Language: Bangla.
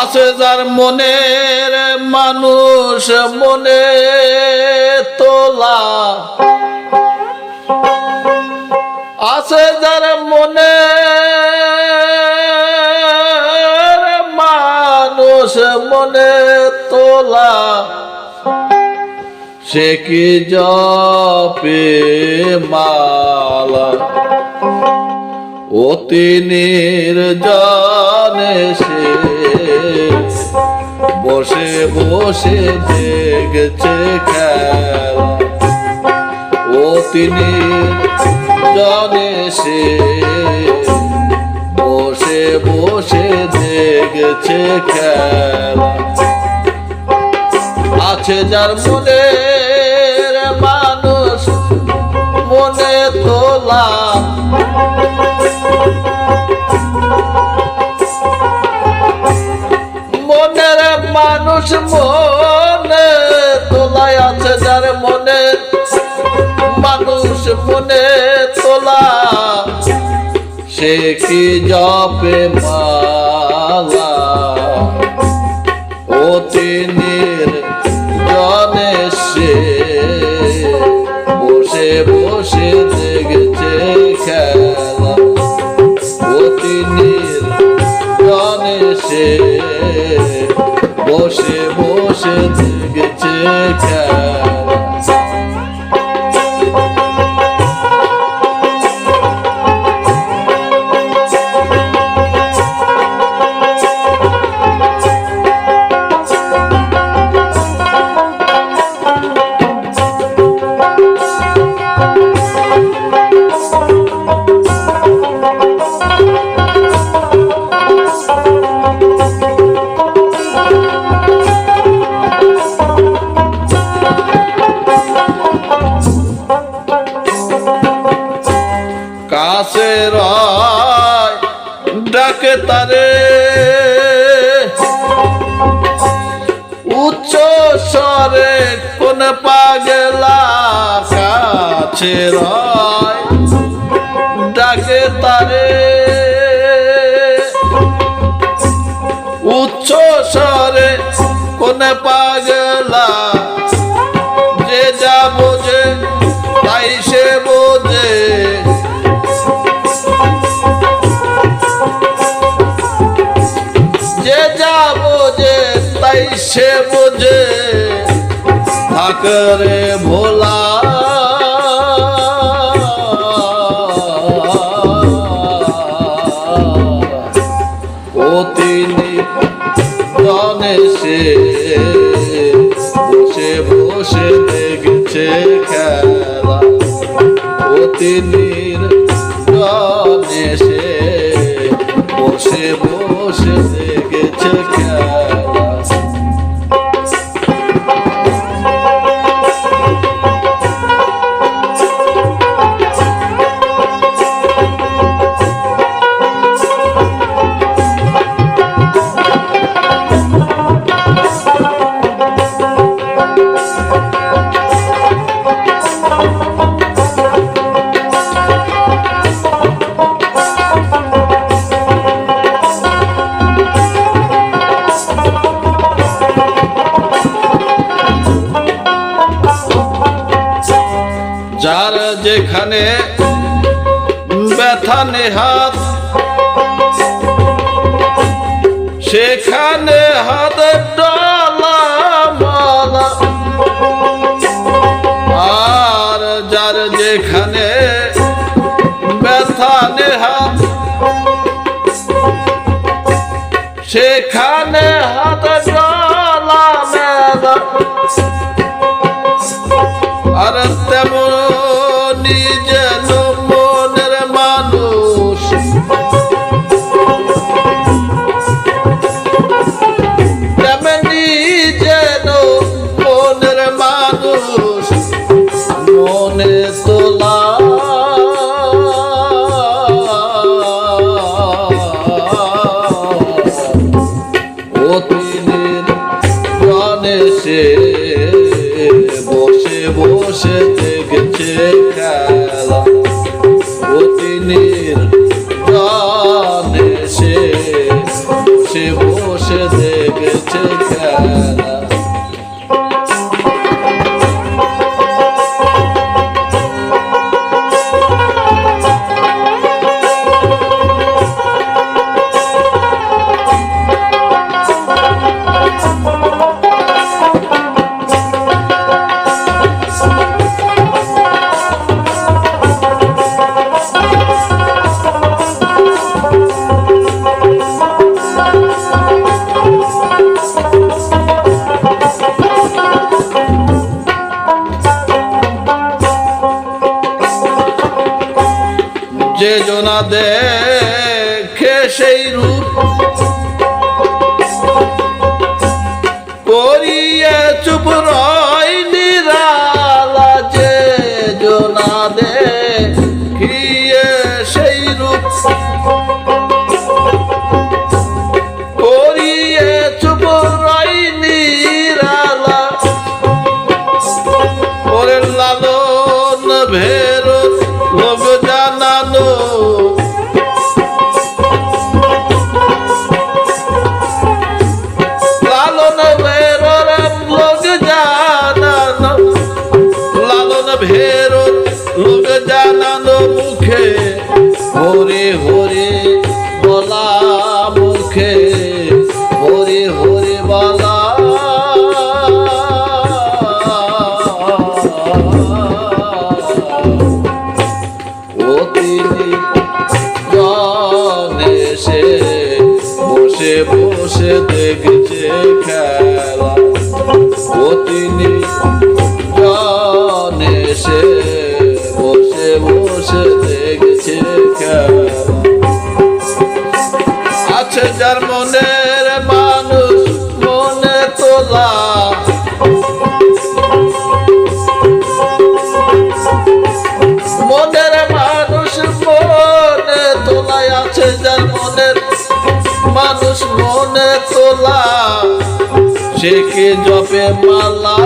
আছে যার মনের মানুষ মনে তোলা। আছে যার মনে মানুষ মনে তোলা। সে কি জপে মালা? অতি নির্জনে সে বসে বসে দেখছে খেলা। অতি নির্জনে সে বসে বসে দেখছে খেলা। আছে যার মনের মানুষ, মনে তোলা মনের মানুষ মনে, তোলায় আছে যার মনে। মানুষ মনে তোলা, সে কি জপে মালা? অতি জনে অতি জনে সে বসে বসে দেখছে খেলা তারে উচ্চ স্বরে কোন পাগলা কাছে ডাকে তারে। উচ্চ স্বরে কোন পাগলা তাই সে বোঝে থাকরে ভোলা। ও তিনি সে বসে বসে দেখছে খেলা। ও তিনি সে বসে বসে দেখছে যেখানে ব্যথা নেহাত সেখানে হাত ডালা মালা আর যার যেখানে ব্যথা নেহাত সেখানে হাত যেন মনের মানুষ। তেমনি যেন মনের মানুষ। মনে তোলা। বসে বসে দেখছে কেউ না দেখে সেই রূপ করিয়ে চুপ রয়। আছে যার মনের মানুষ মনে তোলা। মনের মানুষ মনে তোলায় আছে যার মনের মানুষ মনে তোলা। সে কে জপে মালা?